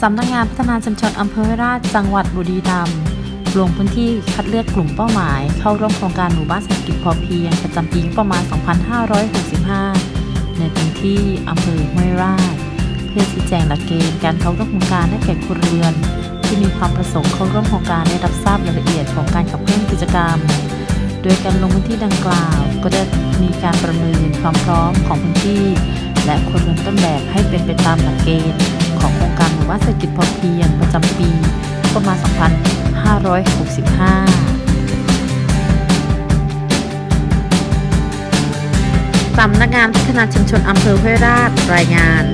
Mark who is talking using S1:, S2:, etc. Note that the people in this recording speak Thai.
S1: สำนักงานพัฒนาชุมชนอำเภอห้วราชจังหวัดบุรีรัมย์ลงพื้นที่คัดเลือกกลุ่มเป้าหมาย เข้าร่วมโครงการหมู่บ้านเศรษฐกิจพอเพียง ประจำปีประมาณ 2565 ในพื้นที่อำเภอห้วยราช เพื่อชี้แจงหลักเกณฑ์การเข้าร่วมโครงการให้แก่ครัวเรือน ที่มีความประสงค์เข้าร่วมโครงการได้รับทราบรายละเอียดของการขับเคลื่อนกิจกรรม โดยการลงพื้นที่ดังกล่าว ก็จะมีการประเมินความพร้อมของพื้นที่ และคนเรือนต้นแบบให้เป็นไปตามหลักเกณฑ์ ของโครงการหมู่บ้านเศรษฐกิจพอเพียงประจำปีประมาณ 2565 สำนักงานพัฒนาชุมชนอำเภอห้วยราชรายงาน